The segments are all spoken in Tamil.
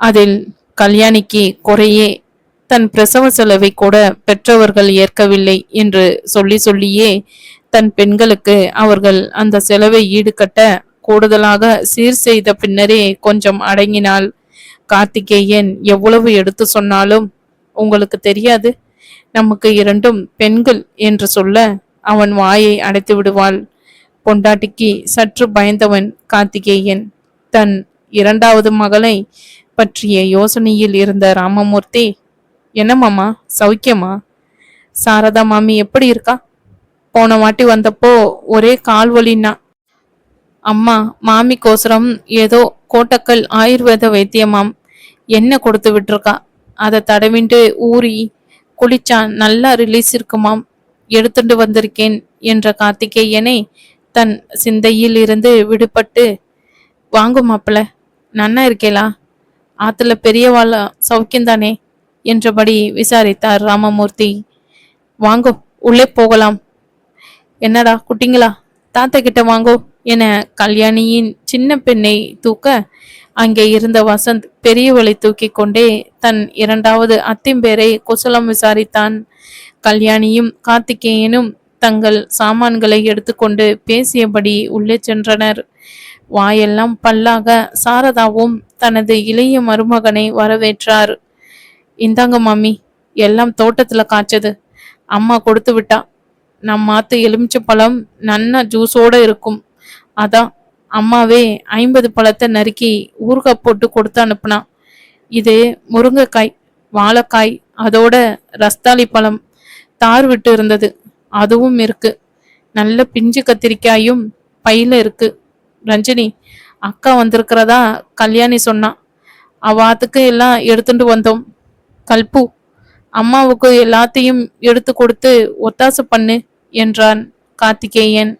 அதில் கல்யாணிக்கு குறையே தன் பிரசவ செலவை கூட பெற்றவர்கள் ஏற்கவில்லை என்று சொல்லி சொல்லியே தன் பெண்களுக்கு அவர்கள் அந்த செலவை ஈடுகட்ட கூடுதலாக சீர் செய்த பின்னரே கொஞ்சம் அடங்கினாள் கார்த்திகேயன் எவ்வளவு எடுத்து சொன்னாலும் உங்களுக்கு தெரியாது. நமக்கு இரண்டும் பெண்கள் என்று சொல்ல அவன் வாயை அடைத்து விடுவாள். பொண்டாட்டிக்கு சற்று பயந்தவன் கார்த்திகேயன். தன் இரண்டாவது மகளை பற்றிய யோசனையில் இருந்த ராமமூர்த்தி என்ன மாமா சௌக்கியமா? சாரதா மாமி எப்படி இருக்கா? போன வாட்டி வந்தப்போ ஒரே கால் வலின்னா? அம்மா மாமிக்கோசரம் ஏதோ கோட்டக்கல் ஆயுர்வேத வைத்தியமாம் என்ன கொடுத்து விட்டுருக்கா? அதை தடவிண்டு ஊறி குளிச்சா நல்லா ரிலீஸ் இருக்குமாம் எடுத்துட்டு வந்திருக்கேன் என்ற கார்த்திகேயனை தன் சிந்தையில் இருந்து விடுபட்டு வாங்கும் மாப்பிள்ள நன்னா இருக்கேலா ஆத்துல பெரியவாள சௌக்கியந்தானே? என்றபடி விசாரித்தார் ராமமூர்த்தி. வாங்கோ உள்ளே போகலாம். என்னடா குட்டிங்களா? தாத்தா கிட்ட வாங்கோ என கல்யாணியின் சின்ன பெண்ணை தூக்க அங்கே இருந்த வசந்த் பெரியவளை தூக்கி கொண்டே தன் இரண்டாவது அத்திம்பேரை குசலம் விசாரித்தான். கல்யாணியும் கார்த்திகேயனும் தங்கள் சாமான்களை எடுத்துக்கொண்டு பேசியபடி உள்ளே சென்றனர். வாயெல்லாம் பல்லாக சாரதாவும் தனது இளைய மருமகனை வரவேற்றார். இந்தாங்க மாமி எல்லாம் தோட்டத்துல காய்ச்சது. அம்மா கொடுத்து விட்டா. நம் மாத்து எலுமிச்சை பழம் நன்னா ஜூஸோட இருக்கும். அதான் அம்மாவே ஐம்பது பழத்தை நறுக்கி ஊறுகாய் போட்டு கொடுத்து அனுப்புனா. இது முருங்கைக்காய் வாழைக்காய் அதோட ரஸ்தாளி பழம் தார் விட்டு இருந்தது. அதுவும் இருக்கு. நல்ல பிஞ்சு கத்திரிக்காயும் பையில இருக்கு. ரஞ்சினி அக்கா வந்திருக்கிறதா? கல்யாணி சொன்னா. அவாத்துக்கு எல்லாம் எடுத்துட்டு வந்தோம். கல்பு அம்மாவுக்கு எல்லாத்தையும் எடுத்து கொடுத்து ஒத்தாசு பண்ணு என்றான் கார்த்திகேயன்.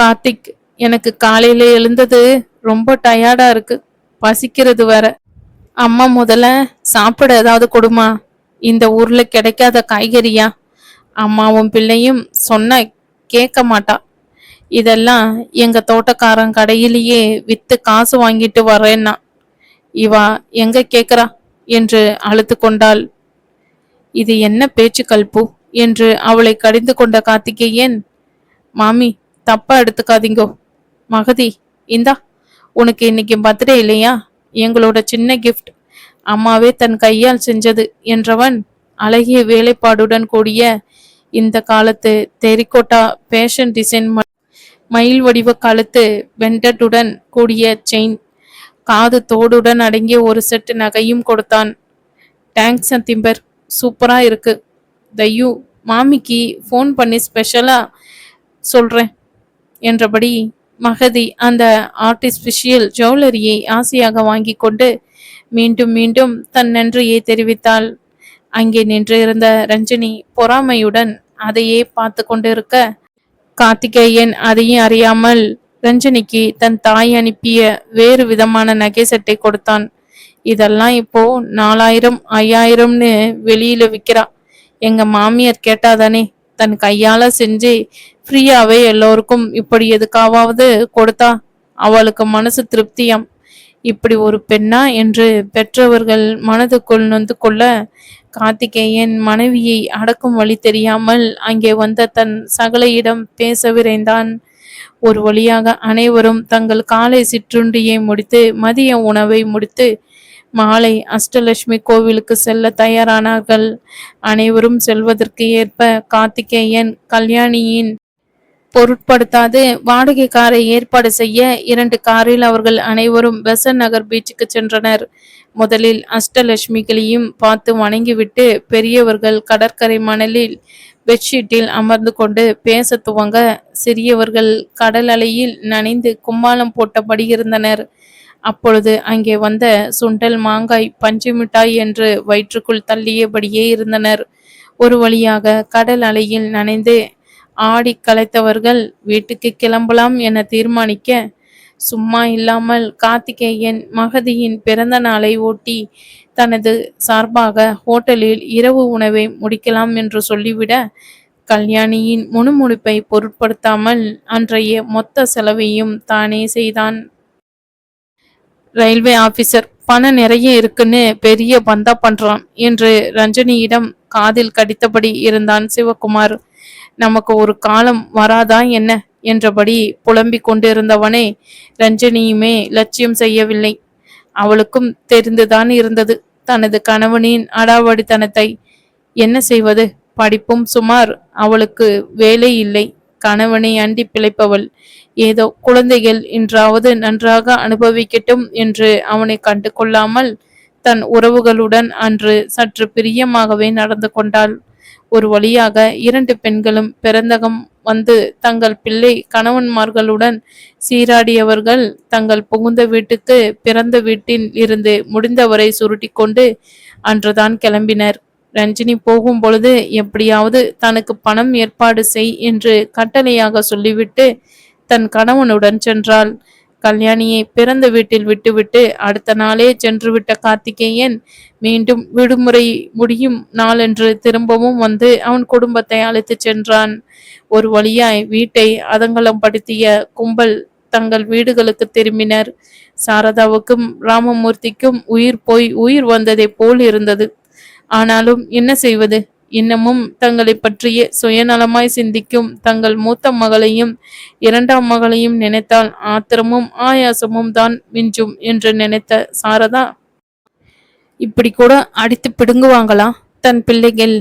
கார்த்திக் எனக்கு காலையில எழுந்தது ரொம்ப டயர்டா இருக்கு. பசிக்கிறது வேற. அம்மா முதல்ல சாப்பிட ஏதாவது கொடுமா? இந்த ஊர்ல கிடைக்காத காய்கறியா? அம்மாவும் பிள்ளையும் சொன்ன கேட்க மாட்டா. இதெல்லாம் எங்க தோட்டக்காரன் கடையிலேயே வித்து காசு வாங்கிட்டு வரேன்னா இவா எங்க கேக்குறா என்று அழுத்து கொண்டாள். இது என்ன பேச்சு கல்பு? என்று அவளை கடிந்து கொண்ட கார்த்திகேயன் மாமி தப்பா எடுத்துக்காதீங்கோ. மகதி இந்தா உனக்கு இன்னைக்கு பர்த்டே இல்லையா? எங்களோட சின்ன கிஃப்ட் அம்மாவே தன் கையால் செஞ்சது என்றவன் அழகிய வேலைப்பாடுடன் கூடிய இந்த காலத்து தெரிக்கோட்டா பேஷன் டிசைன் மயில் வடிவ கழுத்து வெண்டட்டுடன் கூடிய செயின் காது தோடுடன் அடங்கிய ஒரு செட்டு நகையும் கொடுத்தான். தேங்க்ஸ் திம்பர் சூப்பராக இருக்கு. தையூ மாமிக்கு ஃபோன் பண்ணி ஸ்பெஷலாக சொல்கிறேன் என்றபடி மகதி அந்த ஆர்டிஃபிஷியல் ஜுவல்லரியை ஆசையாக வாங்கி கொண்டு மீண்டும் மீண்டும் தன் நன்றியை தெரிவித்தாள். அங்கே நின்றிருந்த ரஞ்சினி பொறாமையுடன் அதையே பார்த்து கொண்டிருக்க கார்த்திகேயன் அதையும் அறியாமல் ரஞ்சனிக்கு தன் தாய் அனுப்பிய வேறு விதமான நகை செட்டை கொடுத்தான். இதெல்லாம் இப்போ நாலாயிரம் ஐயாயிரம்னு வெளியில விற்கிறா எங்க மாமியார் கேட்டாதானே தன் கையால செஞ்சு ஃப்ரீயாவே எல்லோருக்கும் இப்படி எதுக்காவது கொடுத்தா அவளுக்கு மனசு திருப்தியாம். இப்படி ஒரு பெண்ணா என்று பெற்றவர்கள் மனதுக்குள் நொந்து கொள்ள கார்த்திகேயன் மனைவியை அடக்கும் வழி தெரியாமல் அங்கே வந்த தன் சகலையிடம் பேச விரைந்தான். ஒரு வழியாக அனைவரும் தங்கள் காலை சிற்றுண்டியை முடித்து மதிய உணவை முடித்து மாலை அஷ்டலட்சுமி கோவிலுக்கு செல்ல தயாரானார்கள். அனைவரும் செல்வதற்கு ஏற்ப கார்த்திகேயன் கல்யாணியின் பொருட்படுத்தாது. வாடகை காரை ஏற்பாடு செய்ய இரண்டு காரில் அவர்கள் அனைவரும் பெசன் நகர் பீச்சுக்கு சென்றனர். முதலில் அஷ்டலட்சுமிகளையும் பார்த்து வணங்கிவிட்டு பெரியவர்கள் கடற்கரை மணலில் பெட்ஷீட்டில் அமர்ந்து கொண்டு பேச துவங்க சிறியவர்கள் கடல் அலையில் நனைந்து கும்மாளம் போட்டபடி இருந்தனர். அப்பொழுது அங்கே வந்த சுண்டல் மாங்காய் பஞ்சு மிட்டாய் என்று வயிற்றுக்குள் தள்ளியபடியே இருந்தனர். ஒரு வழியாக கடல் அலையில் நனைந்து ஆடி கலைத்தவர்கள் வீட்டுக்கு கிளம்பலாம் என தீர்மானிக்க சும்மா இல்லாமல் கார்த்திகேயன் மகதியின் பிறந்த நாளை ஒட்டி தனது சார்பாக ஹோட்டலில் இரவு உணவை முடிக்கலாம் என்று சொல்லிவிட கல்யாணியின் முணுமுணுப்பை பொருட்படுத்தாமல் அன்றைய மொத்த செலவையும் தானே செய்தான். ரயில்வே ஆபீசர் பணம் நிறைய இருக்குன்னு பெரிய பந்தா பண்றான் என்று ரஞ்சனியிடம் காதில் கடித்தபடி இருந்தான் சிவகுமார். நமக்கு ஒரு காலம் வராதா என்ன? என்றபடி புலம்பிக் கொண்டிருந்தவனே ரஞ்சனியுமே லட்சியம் செய்யவில்லை. அவளுக்கும் தெரிந்துதான் இருந்தது. தனது கணவனின் அடாவடித்தனத்தை. என்ன செய்வது? படிப்பும் சுமார் அவளுக்கு வேலை இல்லை. கணவனை அண்டி பிழைப்பவள். ஏதோ குழந்தைகள் இன்றாவது நன்றாக அனுபவிக்கட்டும் என்று அவனை கண்டு கொள்ளாமல் தன் உறவுகளுடன் அன்று சற்று பிரியமாகவே நடந்து கொண்டாள். ஒரு வழியாக இரண்டு பெண்களும் பிறந்தகம் வந்து தங்கள் பிள்ளை கணவன்மார்களுடன் சீராடியவர்கள் தங்கள் புகுந்த வீட்டுக்கு பிறந்த வீட்டில் இருந்து முடிந்தவரை சுருட்டி கொண்டு அன்றுதான் கிளம்பினர். ரஞ்சினி போகும் பொழுது எப்படியாவது தனக்கு பணம் ஏற்பாடு செய் என்று கட்டளையாக சொல்லிவிட்டு தன் கணவனுடன் சென்றாள். கல்யாணியை பிறந்த வீட்டில் விட்டுவிட்டு அடுத்த நாளே சென்றுவிட்ட கார்த்திகேயன் மீண்டும் விடுமுறை முடியும் நாளென்று திரும்பவும் வந்து அவன் குடும்பத்தை அழைத்து சென்றான். ஒரு வழியாய் வீட்டை அதங்கலம் படுத்திய கும்பல் தங்கள் வீடுகளுக்கு திரும்பினர். சாரதாவுக்கும் ராமமூர்த்திக்கும் உயிர் போய் உயிர் வந்ததை போல் இருந்தது. ஆனாலும் என்ன செய்வது? இன்னமும் தங்களை பற்றிய சுயநலமாய் சிந்திக்கும் தங்கள் மூத்த மகளையும் இரண்டாம் மகளையும் நினைத்தால் ஆத்திரமும் ஆயாசமும் தான் மிஞ்சும் என்று நினைத்த சாரதா இப்படி கூட அடித்து பிடுங்குவாங்களா? தன் பிள்ளைகள்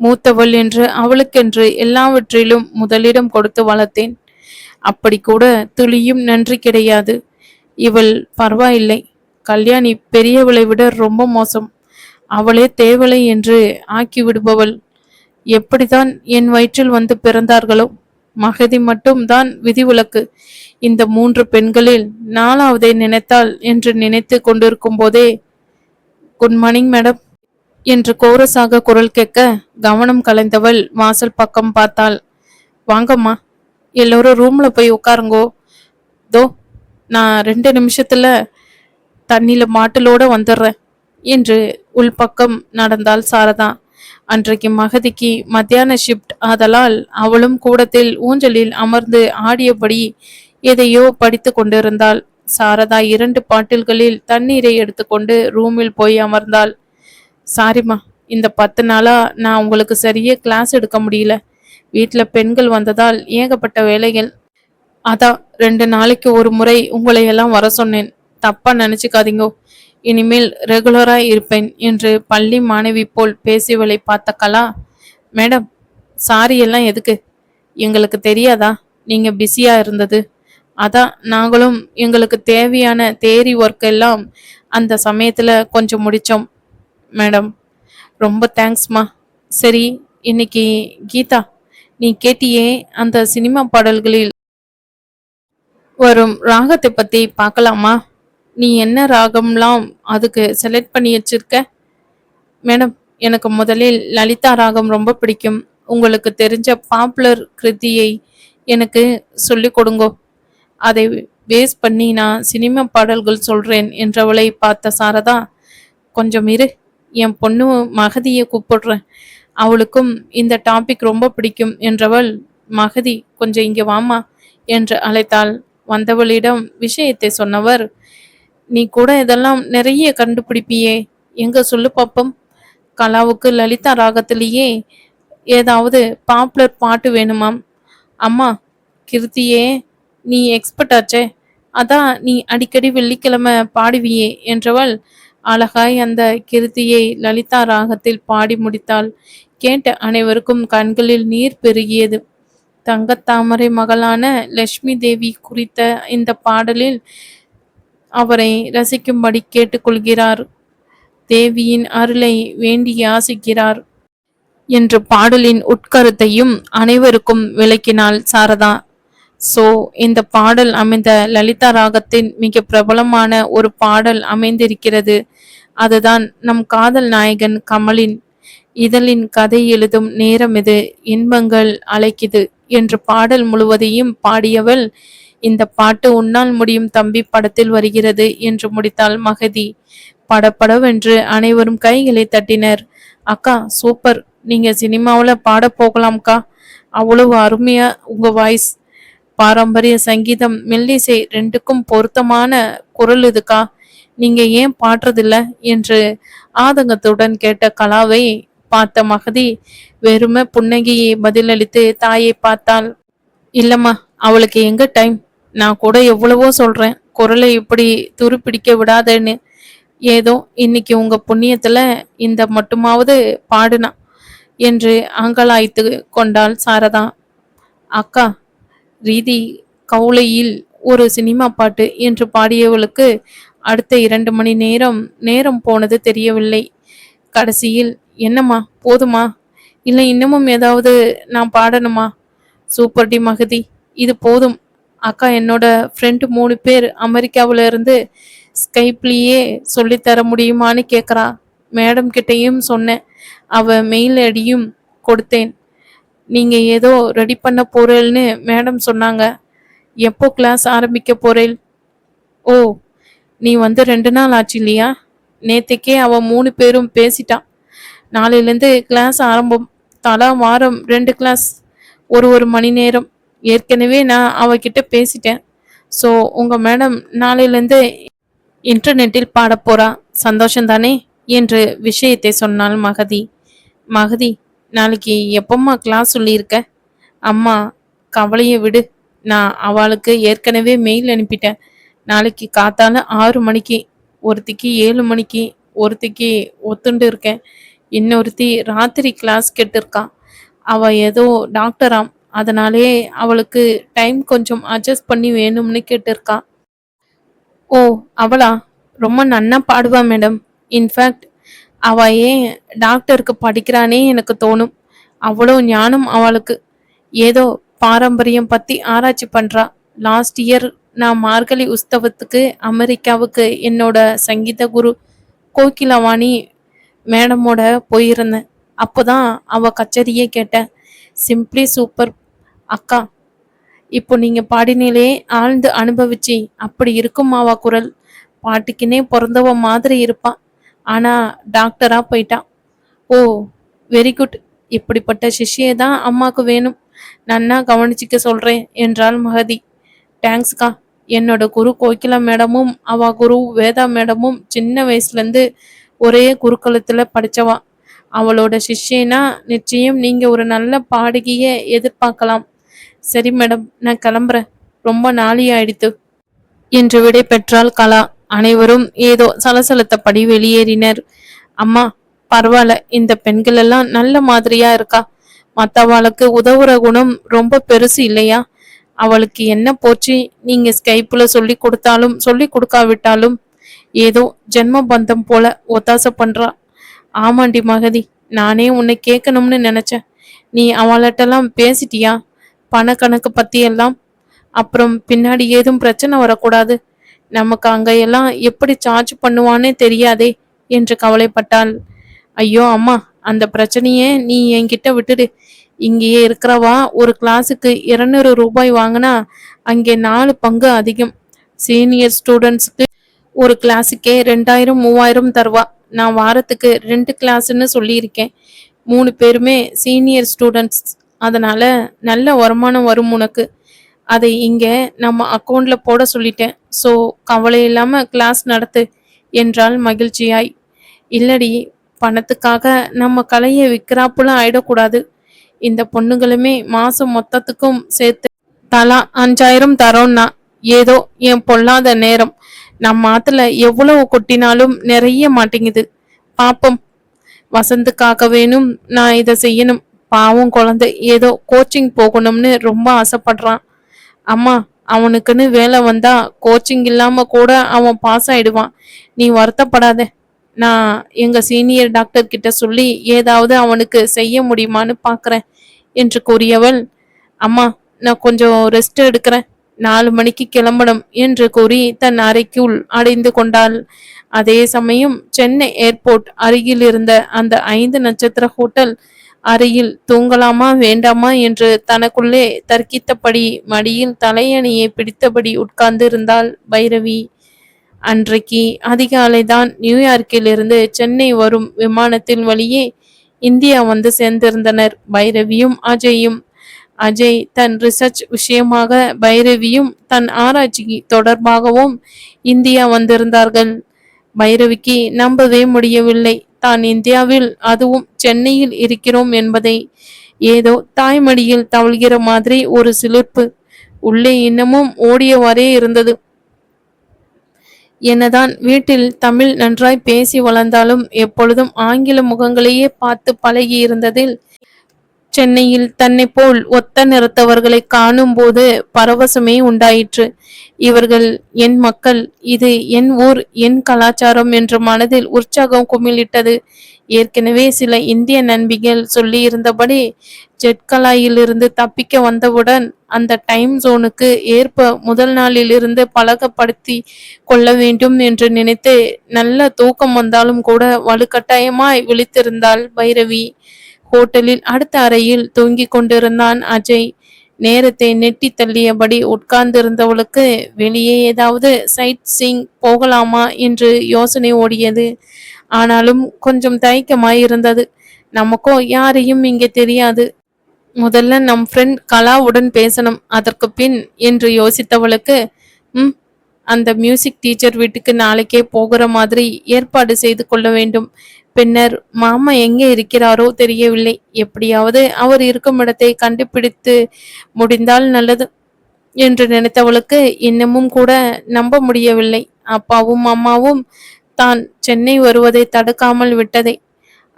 மூத்தவள் என்று அவளுக்கென்று எல்லாவற்றிலும் முதலிடம் கொடுத்து வளர்த்தேன். அப்படி கூட துளியும் நன்றி கிடையாது. இவள் பரவாயில்லை. கல்யாணி பெரியவளை விட ரொம்ப மோசம். அவளே தேவலை என்று ஆக்கி விடுபவள் எப்படிதான் என் வயிற்றில் வந்து பிறந்தார்களோ மகதி மட்டும் தான் விதிவிலக்கு. இந்த மூன்று பெண்களில் நாலாவதை நினைத்தாள் என்று நினைத்து கொண்டிருக்கும் போதே குட் மார்னிங் மேடம் என்று கோரஸாக குரல் கேட்க கவனம் கலைந்தவள் வாசல் பக்கம் பார்த்தாள். வாங்கம்மா எல்லோரும் ரூம்ல போய் உட்காருங்கோ. தோ நான் ரெண்டு நிமிஷத்துல தண்ணியில மாட்டலோட வந்துடுறேன். என்று உள்பக்கம் நடந்தாள் சாரதா. அன்றைக்கு மகதிக்கு மத்தியான ஷிப்ட் ஆதலால் அவளும் கூடத்தில் ஊஞ்சலில் அமர்ந்து ஆடியபடி எதையோ படித்து கொண்டிருந்தாள். சாரதா இரண்டு பாட்டில்களில் தண்ணீரை எடுத்துக்கொண்டு ரூமில் போய் அமர்ந்தாள். சாரிம்மா இந்த பத்து நாளா நான் உங்களுக்கு சரியே கிளாஸ் எடுக்க முடியல. வீட்டில் பெண்கள் வந்ததால் ஏகப்பட்ட வேலைகள். அதான் ரெண்டு நாளைக்கு ஒரு முறை உங்களையெல்லாம் வர சொன்னேன். தப்பா நினைச்சுக்காதீங்கோ. இனிமேல் ரெகுலராக இருப்பேன் என்று பள்ளி மாணவி போல் பேசியவளை பார்த்த கலா மேடம் சாரி எல்லாம் எதுக்கு? எங்களுக்கு தெரியாதா? நீங்கள் பிஸியாக இருந்தது. அதான் நாங்களும் எங்களுக்கு தேவையான தேரி ஒர்க் எல்லாம் அந்த சமயத்தில் கொஞ்சம் முடித்தோம் மேடம். ரொம்ப தேங்க்ஸ்மா சரி இன்னைக்கு கீதா நீ கேட்டியே அந்த சினிமா பாடல்களில் வரும் ராகத்தை பற்றி பார்க்கலாமா? நீ என்ன ராகம்லாம் அதுக்கு செலக்ட் பண்ணி வச்சிருக்க? மேடம் எனக்கு முதலில் லலிதா ராகம் ரொம்ப பிடிக்கும். உங்களுக்கு தெரிஞ்ச பாப்புலர் கிருதியை எனக்கு சொல்லி கொடுங்கோ. அதை பேஸ் பண்ணி நான் சினிமா பாடல்கள் சொல்கிறேன் என்றவளை பார்த்த சாரதா கொஞ்சம் இரு என் பொண்ணு மகதியை கூப்பிடுறேன். அவளுக்கும் இந்த டாபிக் ரொம்ப பிடிக்கும் என்றவள் மகதி கொஞ்சம் இங்கே வாமா என்று அழைத்தாள். வந்தவளிடம் விஷயத்தை சொன்னவர் நீ கூட இதெல்லாம் நிறைய கண்டுபிடிப்பியே. எங்க சொல்லு பாப்பம்? கலாவுக்கு லலிதா ராகத்திலேயே ஏதாவது பாப்புலர் பாட்டு வேணுமாம்? அம்மா கிருத்தியே நீ எக்ஸ்பர்ட் ஆச்சே. அதான் நீ அடிக்கடி வெள்ளிக்கிழமை பாடுவியே என்றவள் அழகாய் அந்த கிருத்தியை லலிதா ராகத்தில் பாடி முடித்தாள். கேட்ட அனைவருக்கும் கண்களில் நீர் பெருகியது. தங்கத்தாமரை மகளான லட்சுமி தேவி குறித்த இந்த பாடலில் அவரை ரசிக்கும்படி கேட்டுக்கொள்கிறார். தேவியின் அருளை வேண்டி யாசிக்கிறார். என்ற பாடலின் உட்கருத்தையும் அனைவருக்கும் விளக்கினாள் சாரதா. சோ இந்த பாடல் அமைந்த லலிதா ராகத்தின் மிக பிரபலமான ஒரு பாடல் அமைந்திருக்கிறது. அதுதான் நம் காதல் நாயகன் கமலின் இதழின் கதை எழுதும் நேரம் இது இன்பங்கள் அழைக்குது என்று பாடல் முழுவதையும் பாடியவள் இந்த பாட்டு உன்னால் முடியும் தம்பி படத்தில் வருகிறது என்று முடித்தாள் மகதி. படப்படவென்று அனைவரும் கைகளை தட்டினர். அக்கா சூப்பர். நீங்க சினிமாவில் பாட போகலாம்க்கா. அவ்வளவு அருமையா உங்க வாய்ஸ் பாரம்பரிய சங்கீதம் மெல்லிசை ரெண்டுக்கும் பொருத்தமான குரல் இதுக்கா. நீங்க ஏன் பாடுறதில்ல? என்று ஆதங்கத்துடன் கேட்ட கலாவை பார்த்த மகதி வெறுமை புன்னகையை பதிலளித்து தாயை பார்த்தாள் இல்லம்மா அவளுக்கு எங்க டைம் நான் கூட எவ்வளவோ சொல்றேன். குரலை இப்படி துருப்பிடிக்க விடாதேன்னு. ஏதோ இன்னைக்கு உங்க புண்ணியத்துல இந்த மட்டுமாவது பாடுனா என்று அங்கலாய்த்து கொண்டாள் சாரதா. அக்கா ரீதி கவுளையில் ஒரு சினிமா பாட்டு என்று பாடியவளுக்கு அடுத்த இரண்டு மணி நேரம் நேரம் போனது தெரியவில்லை. கடைசியில் என்னம்மா போதுமா? இல்லை இன்னமும் ஏதாவது நான் பாடணுமா? சூப்பர் டி மகதி இது போதும். அக்கா என்னோட ஃப்ரெண்டு மூணு பேர் அமெரிக்காவில் இருந்து ஸ்கைப்லேயே சொல்லித்தர முடியுமான்னு கேட்குறா மேடம் கிட்டேயும் சொன்னேன். அவள் மெயில் ஐடியும் கொடுத்தேன். நீங்கள் ஏதோ ரெடி பண்ண போறேன்னு மேடம் சொன்னாங்க. எப்போ கிளாஸ் ஆரம்பிக்க போறேன் ஓ நீ வந்து ரெண்டு நாள் ஆச்சு இல்லையா? நேத்தைக்கே அவன் மூணு பேரும் பேசிட்டான் நாளையிலேருந்து கிளாஸ் ஆரம்பம். தலா வாரம் ரெண்டு கிளாஸ் ஒரு ஒரு மணி நேரம். ஏற்கனவே நான் அவகிட்ட பேசிட்டேன். ஸோ உங்க மேடம் நாளையிலேருந்து இன்டர்நெட்டில் பாடப்போகிறா சந்தோஷந்தானே சந்தோஷம் தானே என்று விஷயத்தை சொன்னாள் மகதி. மகதி நாளைக்கு எப்பம்மா கிளாஸ் சொல்லியிருக்க? அம்மா கவலையை விடு. நான் அவளுக்கு ஏற்கனவே மெயில் அனுப்பிட்டேன். நாளைக்கு காத்தால ஆறு மணிக்கு ஒருத்திக்கு ஏழு மணிக்கு ஒருத்திக்கு ஒத்துண்டு இருக்கேன். இன்னொருத்தி ராத்திரி கிளாஸ் கெட்டிருக்கா. அவள் ஏதோ டாக்டராம் அதனாலே அவளுக்கு டைம் கொஞ்சம் அட்ஜஸ்ட் பண்ணி வேணும்னு கேட்டிருக்கா. ஓ அவளா? ரொம்ப நன்னா பாடுவா மேடம் இன்ஃபேக்ட் அவ ஏன் டாக்டருக்கு படிக்கிறானே எனக்கு தோணும். அவ்வளோ ஞானம் அவளுக்கு. ஏதோ பாரம்பரியம் பற்றி ஆராய்ச்சி பண்ணுறா லாஸ்ட் இயர் நான் மார்கழி உஸ்தவத்துக்கு அமெரிக்காவுக்கு என்னோட சங்கீத குரு கோகிலவாணி மேடமோட போயிருந்தேன். அப்போதான் அவ கச்சேரியே கேட்டேன். சிம்பிளி சூப்பர் அக்கா இப்போ நீங்க பாடினிலே ஆழ்ந்து அனுபவிச்சு அப்படி இருக்குமாவா குரல். பாட்டுக்குன்னே பிறந்தவ மாதிரி இருப்பான் ஆனா டாக்டரா போயிட்டான் ஓ வெரி குட் இப்படிப்பட்ட சிஷ்யை தான் அம்மாக்கு வேணும். நன்னா கவனிச்சுக்க சொல்றேன் என்றாள் மகதி. தேங்க்ஸ்க்கா என்னோட குரு கோகிலா மேடமும் அவ குரு வேதா மேடமும் சின்ன வயசுலேருந்து ஒரே குருக்குலத்தில் படித்தவா அவளோட சிஷ்யனா நிச்சயம் நீங்கள் ஒரு நல்ல பாடகியை எதிர்பார்க்கலாம். சரி மேடம் நான் கிளம்புறேன். ரொம்ப நாளி ஆயிடுத்து என்று விடை பெற்றாள் கலா. அனைவரும் ஏதோ சலசலத்தபடி வெளியேறினர். அம்மா பரவாயில்ல இந்த பெண்கள் எல்லாம் நல்ல மாதிரியா இருக்கா? மற்றவளுக்கு உதவுற குணம் ரொம்ப பெருசு இல்லையா? அவளுக்கு என்ன போச்சு? நீங்க ஸ்கைப்ல சொல்லி கொடுத்தாலும் சொல்லி கொடுக்காவிட்டாலும். ஏதோ ஜென்ம பந்தம் போல ஒத்தாசை பண்றா. ஆமாண்டி மகதி நானே உன்னை கேட்கணும்னு நினைச்சேன். நீ அவளட்டெல்லாம் பேசிட்டியா? பண கணக்கு பத்தி எல்லாம் அப்புறம் பின்னாடி ஏதும் பிரச்சனை வரக்கூடாது. நமக்கு அங்க எல்லாம் எப்படி சார்ஜ் பண்ணுவானே தெரியாதே என்று கவலைப்பட்டாள். ஐயோ அம்மா அந்த பிரச்சனையே நீ என்கிட்ட விட்டுடு. இங்கேயே இருக்கிறவா ஒரு கிளாஸுக்கு இருநூறு ரூபாய் வாங்கினா அங்கே நாலு பங்கு அதிகம். சீனியர் ஸ்டூடெண்ட்ஸுக்கு ஒரு கிளாஸுக்கே ரெண்டாயிரம் மூவாயிரம் தருவா. நான் வாரத்துக்கு ரெண்டு கிளாஸ்ன்னு சொல்லியிருக்கேன். மூணு பேருமே சீனியர் ஸ்டூடெண்ட்ஸ் அதனால நல்ல வருமானம் வரும் உனக்கு. அதை இங்கே நம்ம அக்கௌண்ட்ல போட சொல்லிட்டேன். ஸோ கவலை இல்லாமல் கிளாஸ் நடத்து என்றால் மகிழ்ச்சியாய். இல்லடி பணத்துக்காக நம்ம கலையை விற்கிறாப்புல ஆயிடக்கூடாது. இந்த பொண்ணுங்களுமே மாதம் மொத்தத்துக்கும் சேர்த்து தலா அஞ்சாயிரம் தரோம்னா ஏதோ என் பொல்லாத நேரம். நம்ம ஆத்துல எவ்வளவு கொட்டினாலும் நிறைய மாட்டேங்குது. பாப்போம். வசந்துக்காக வேணும் நான் இதை செய்யணும். பாவம் குழந்தை ஏதோ கோச்சிங் போகணும்னு ரொம்ப ஆசைப்படுறான். அம்மா அவனுக்குன்னு வேலை வந்தா கோச்சிங் இல்லாம கூட அவன் பாஸ் ஆயிடுவான். நீ வருத்தப்படாத. நான் எங்க சீனியர் டாக்டர் கிட்ட சொல்லி ஏதாவது அவனுக்கு செய்ய முடியுமான்னு பாக்குறேன் என்று கூறியவள் அம்மா நான் கொஞ்சம் ரெஸ்ட் எடுக்கிறேன். நாலு மணிக்கு கிளம்பணும் என்று கூறி தன் அறைக்குள் அடைந்து கொண்டாள். அதே சமயம் சென்னை ஏர்போர்ட் அருகில் இருந்த அந்த ஐந்து நட்சத்திர ஹோட்டல் அறையில் தூங்கலாமா வேண்டாமா என்று தனக்குள்ளே தர்க்கித்தபடி மடியில் தலையணியை பிடித்தபடி உட்கார்ந்து இருந்தாள் பைரவி. அன்றைக்கு அதிகாலைதான் நியூயார்க்கிலிருந்து சென்னை வரும் விமானத்தின் வழியே இந்தியா வந்து சேர்ந்திருந்தனர். பைரவியும் அஜயும் அஜய் தன் ரிசர்ச் விஷயமாக பைரவியும் தன் ஆராய்ச்சி தொடர்பாகவும் இந்தியா வந்திருந்தார்கள். பைரவிக்கு நம்பவே முடியவில்லை. தான் இந்தியாவில் அதுவும் சென்னையில் இருக்கிறோம் என்பதை ஏதோ தாய்மடியில் தவழ்கிற மாதிரி ஒரு சிலிர்ப்பு. உள்ளே இன்னமும் ஓடியவாறே இருந்தது. என்னதான் வீட்டில் தமிழ் நன்றாய் பேசி வளர்ந்தாலும் எப்பொழுதும் ஆங்கில முகங்களையே பார்த்து பழகி இருந்ததில் சென்னையில் தன்னை போல் ஒத்த நிறத்தவர்களை காணும் போது பரவசமே உண்டாயிற்று. இவர்கள் என் மக்கள் இது என் ஊர் என் கலாச்சாரம் என்ற மனதில் உற்சாகம் குமிழிட்டது. ஏற்கனவே சில இந்திய நண்பிகள் சொல்லி இருந்தபடி ஜெட்கலாயிலிருந்து தப்பிக்க வந்தவுடன் அந்த டைம் ஜோனுக்கு ஏற்ப முதல் நாளிலிருந்து பழகப்படுத்தி கொள்ள வேண்டும் என்று நினைத்து நல்ல தூக்கம் வந்தாலும் கூட வலுக்கட்டாயமாய் விழித்திருந்தாள் பைரவி. ஹோட்டலில் அடுத்த அறையில் தூங்கிக் கொண்டிருந்தான் அஜய். நேரத்தை நெட்டி தள்ளியபடி உட்கார்ந்திருந்தவளுக்கு வெளியே ஏதாவது சைட் சிங் போகலாமா என்று யோசனை ஓடியது. ஆனாலும் கொஞ்சம் தயக்கமாயிருந்தது. நமக்கோ யாரையும் இங்கே தெரியாது. முதல்ல நம் ஃப்ரெண்ட் கலாவுடன் பேசணும் அதற்கு பின் என்று யோசித்தவளுக்கு ம் அந்த மியூசிக் டீச்சர் வீட்டுக்கு நாளைக்கே போகிற மாதிரி ஏற்பாடு செய்து கொள்ள வேண்டும். பின்னர் மாமா எங்கே இருக்கிறாரோ தெரியவில்லை. எப்படியாவது அவர் இருக்கும் இடத்தை கண்டுபிடித்து முடிந்தால் நல்லது என்று நினைத்தவளுக்கு இன்னமும் கூட நம்ப முடியவில்லை. அப்பாவும் அம்மாவும் தான் சென்னை வருவதை தடுக்காமல் விட்டதை.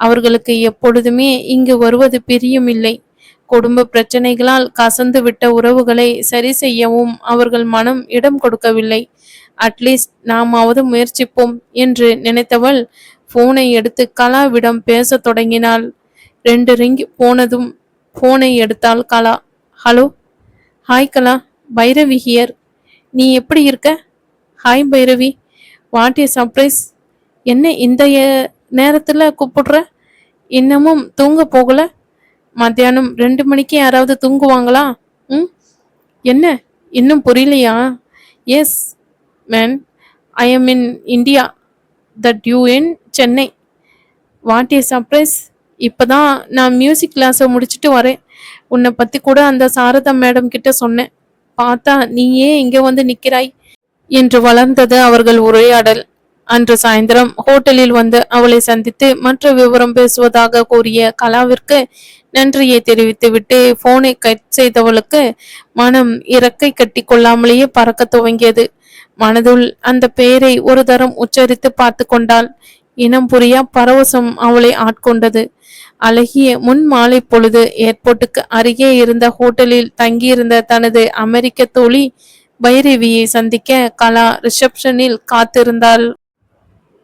அவர்களுக்கு எப்பொழுதுமே இங்கு வருவது பிரியமில்லை. குடும்ப பிரச்சனைகளால் கசந்து விட்ட உறவுகளை சரி செய்யவும் அவர்கள் மனம் இடம் கொடுக்கவில்லை. அட்லீஸ்ட் நாமாவது முயற்சிப்போம் என்று நினைத்தவள் போனை எடுத்து கலாவிடம் பேசத் தொடங்கினாள். ரெண்டு ரிங் போனதும் போனை எடுத்தாள் Kala. Hello hi Kala. Bhairavi here நீ எப்படி இருக்க? Hi Bhairavi. What a surprise என்ன இந்த நேரத்தில் கூப்பிடுற? இன்னமும் தூங்க போகல? மத்தியானம் ரெண்டு மணிக்கு யாராவது தூங்குவாங்களா? ம்? என்ன? இன்னும் புரியலையா? Yes man I am in India that you in Chennai what a surprise இப்போ தான் நான் மியூசிக் கிளாஸை முடிச்சுட்டு வரேன். உன்னை பற்றி கூட அந்த சாரதா மேடம் கிட்ட சொன்னேன். பார்த்தா நீயே இங்கே வந்து நிற்கிறாய் என்று வளர்ந்தது அவர்கள் உரையாடல். அன்று சாயந்தரம் ஹோட்டலில் வந்து அவளை சந்தித்து மற்ற விவரம் பேசுவதாக கூறிய கலாவிற்கு நன்றியை தெரிவித்துவிட்டு போனை கட் செய்தவளுக்கு மனம் இறக்கை கட்டி கொள்ளாமலேயே பறக்க துவங்கியது. மனதுள் அந்த பெயரை ஒரு தரம் உச்சரித்து பார்த்து கொண்டாள் இனம் புரியா பரவசம் அவளை ஆட்கொண்டது. அழகிய முன் மாலை பொழுது ஏர்போர்ட்டுக்கு அருகே இருந்த ஹோட்டலில் தங்கியிருந்த தனது அமெரிக்க தோழி பைரவியை சந்திக்க கலா ரிசப்ஷனில் காத்திருந்தாள்.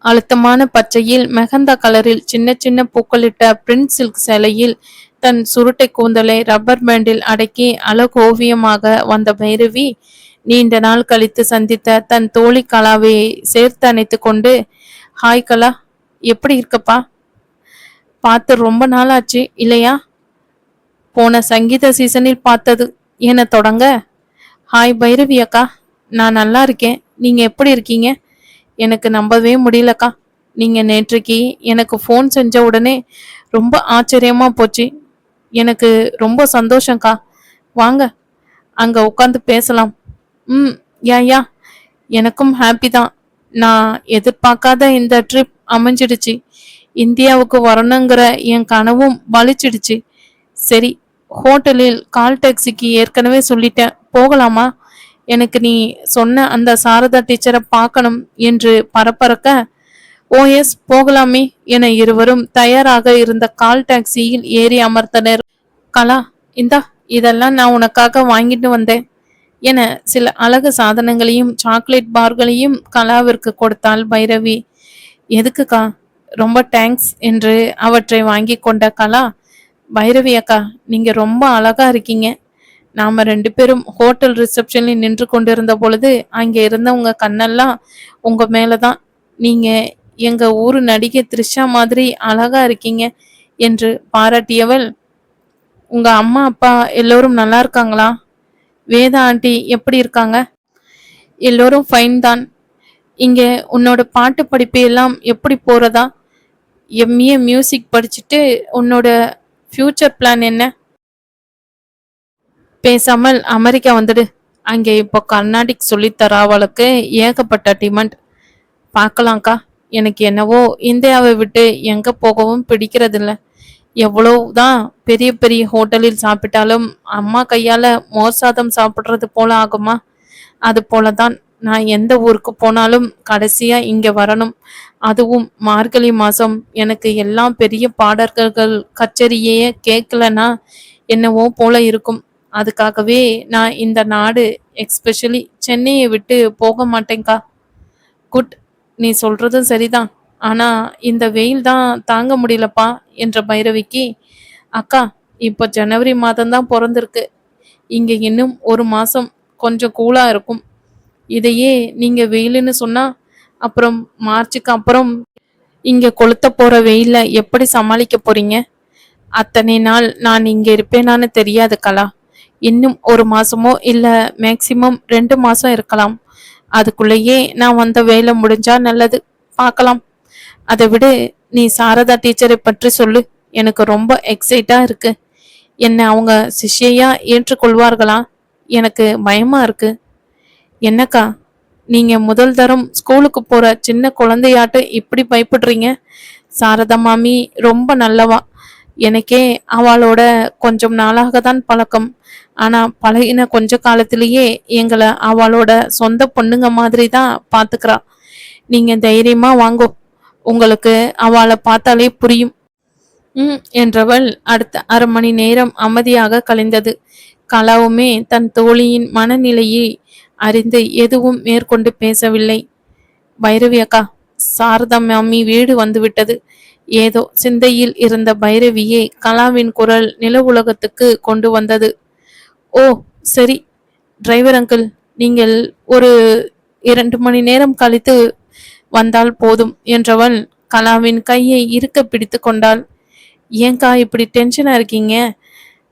அழுத்தமான பச்சையில் மெகந்தா கலரில் சின்ன சின்ன பூக்களிட்ட பிரிண்ட் சில்க் சேலையில் தன் சுருட்டை கூந்தலை ரப்பர் பேண்டில் அடக்கி அழகோவியமாக வந்த பைரவி நீண்ட நாள் கழித்து சந்தித்த தன் தோழி கலாவை சேர்த்து அணைத்து கொண்டு ஹாய் கலா எப்படி இருக்கப்பா? பார்த்து ரொம்ப நாள் ஆச்சு இல்லையா? போன சங்கீத சீசனில் பார்த்தது என தொடங்க? ஹாய் பைரவி அக்கா நான் நல்லா இருக்கேன். நீங்க எப்படி இருக்கீங்க? எனக்கு நம்பவே முடியலக்கா. நீங்க நேற்றுக்கு எனக்கு ஃபோன் செஞ்ச உடனே ரொம்ப ஆச்சரியமா போச்சு. எனக்கு ரொம்ப சந்தோஷம்க்கா. வாங்க அங்க உட்காந்து பேசலாம். ம் யா எனக்கும் ஹாப்பி தான். நான் எதிர்பார்க்காத இந்த ட்ரிப் அமைஞ்சிடுச்சு. இந்தியாவுக்கு வரணுங்கிற என் கனவும் வலிச்சிடுச்சு. சரி ஹோட்டலில் கால் டாக்ஸிக்கு ஏற்கனவே சொல்லிட்டேன். போகலாமா? எனக்கு நீ சொன்ன அந்த சாரதா டீச்சரை பார்க்கணும் என்று பரபரக்க ஓ எஸ் போகலாமே என இருவரும் தயாராக இருந்த கால் டாக்ஸியில் ஏறி அமர்த்தனர் கலா இந்தா இதெல்லாம் நான் உனக்காக வாங்கிட்டு வந்தேன். என சில அழகு சாதனங்களையும் சாக்லேட் பார்களையும் கலாவிற்கு கொடுத்தாள் பைரவி. எதுக்குக்கா? ரொம்ப தேங்க்ஸ் என்று அவற்றை வாங்கி கொண்ட கலா பைரவி அக்கா நீங்க ரொம்ப அழகா இருக்கீங்க. நாம ரெண்டு பேரும் ஹோட்டல் ரிசப்ஷனில் நின்று கொண்டிருந்த பொழுது அங்கே இருந்தவங்க கண்ணெல்லாம் உங்க மேலதான். நீங்க எங்க ஊரு நடிகை த்ரிஷா மாதிரி அழகா இருக்கீங்க என்று பாராட்டியவள் உங்க அம்மா அப்பா எல்லோரும் நல்லா இருக்காங்களா? வேதா ஆண்டி எப்படி இருக்காங்க? எல்லோரும் ஃபைன் தான். இங்க உன்னோட பாட்டு படிப்பு எல்லாம் எப்படி போறதா? எம்ஏ மியூசிக் படிச்சுட்டு உன்னோட ஃப்யூச்சர் பிளான் என்ன? பேசாமல் அமெரிக்கா வந்துடு. அங்கே இப்போ கர்நாடிக் சொல்லித்தராவளுக்கு ஏகப்பட்ட டிமாண்ட் பார்க்கலாம்க்கா. எனக்கு என்னவோ இந்தியாவை விட்டு எங்க போகவும் பிடிக்கிறதில்ல. எவ்வளவுதான் பெரிய பெரிய ஹோட்டலில் சாப்பிட்டாலும் அம்மா கையால மோர் சாதம் சாப்பிட்றது போல ஆகுமா? அது போலதான் நான் எந்த ஊருக்கு போனாலும் கடைசியா இங்க வரணும். அதுவும் மார்கழி மாசம். எனக்கு எல்லாம் பெரிய பாடல்கள் கச்சேரியே கேட்கலன்னா என்னவோ போல இருக்கும். அதுக்காகவே நான் இந்த நாடு எக்ஸ்பெஷலி சென்னையை விட்டு போக மாட்டேங்க்கா குட் நீ சொல்றதும் சரிதான். ஆனா இந்த வெயில் தான் தாங்க முடியலப்பா என்ற பைரவிக்கு அக்கா இப்போ ஜனவரி மாதம்தான் பிறந்திருக்கு. இங்க இன்னும் ஒரு மாசம் கொஞ்சம் கூலா இருக்கும். இதையே நீங்க வெயிலுன்னு சொன்னா அப்புறம் மார்ச்சுக்கு அப்புறம் இங்க கொளுத்த போற வெயில எப்படி சமாளிக்க போறீங்க? அத்தனை நாள் நான் இங்க இருப்பேனான்னு தெரியாது கலா. இன்னும் ஒரு மாசமோ இல்ல மேக்சிமம் ரெண்டு மாசம் இருக்கலாம். அதுக்குள்ளேயே நான் வந்த வேலை முடிஞ்சா நல்லது. பார்க்கலாம். அதை விட நீ சாரதா டீச்சரை பற்றி சொல்லு. எனக்கு ரொம்ப எக்ஸைட்டா இருக்கு. என்னை அவங்க சிஷ்யையா ஏற்றுக்கொள்வார்களா எனக்கு பயமா இருக்கு. என்னக்கா நீங்க முதல் தரம் ஸ்கூலுக்கு போற சின்ன குழந்தையாட்டு இப்படி பயப்படுறீங்க? சாரதா மாமி ரொம்ப நல்லவா. எனக்கே அவளோட கொஞ்சம் நாளாக தான் பழக்கம். ஆனா பழகின கொஞ்ச காலத்திலேயே எங்களை அவளோட சொந்த பொண்ணுங்க மாதிரி தான் பாத்துக்கிறா. நீங்க தைரியமா வாங்கோ. உங்களுக்கு அவளை பார்த்தாலே புரியும். ம் என்றவள் அடுத்த அரை மணி நேரம் அமைதியாக கழிந்தது கலாவுமே தன் தோழியின் மனநிலையை அறிந்து எதுவும் மேற்கொண்டு பேசவில்லை. பைரவி அக்கா சாரதா மாமி வீடு வந்துவிட்டது. ஏதோ சிந்தையில் இருந்த பைரவியை கலாவின் குரல் நில உலகத்துக்கு கொண்டு வந்தது. ஓ சரி டிரைவர் அங்கிள் நீங்கள் ஒரு இரண்டு மணி நேரம் கழித்து வந்தால் போதும் என்றவள் கலாவின் கையை இருக்க பிடித்து கொண்டாள். ஏங்கா இப்படி டென்ஷனா இருக்கீங்க?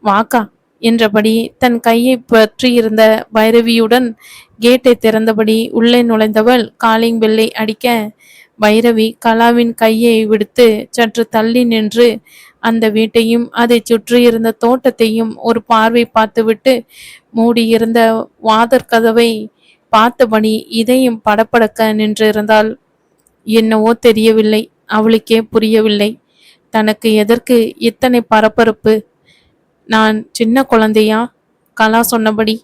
வாக்கா என்றபடி தன் கையை பற்றி இருந்த பைரவியுடன் கேட்டை திறந்தபடி உள்ளே நுழைந்தவள் காலிங் பெல்லை அடிக்க பைரவி கலாவின் கையை விடுத்து சற்று தள்ளி நின்று அந்த வீட்டையும் அதை சுற்றியிருந்த தோட்டத்தையும் ஒரு பார்வை பார்த்துவிட்டு மூடியிருந்த வாதர் கதவை பார்த்தபடி இதையும் படப்படக்க நின்றிருந்தாள். என்னவோ தெரியவில்லை. அவளுக்கே புரியவில்லை. தனக்கு எதற்கு இத்தனை பரபரப்பு? நான் சின்ன குழந்தையா? கலா சொன்னபடி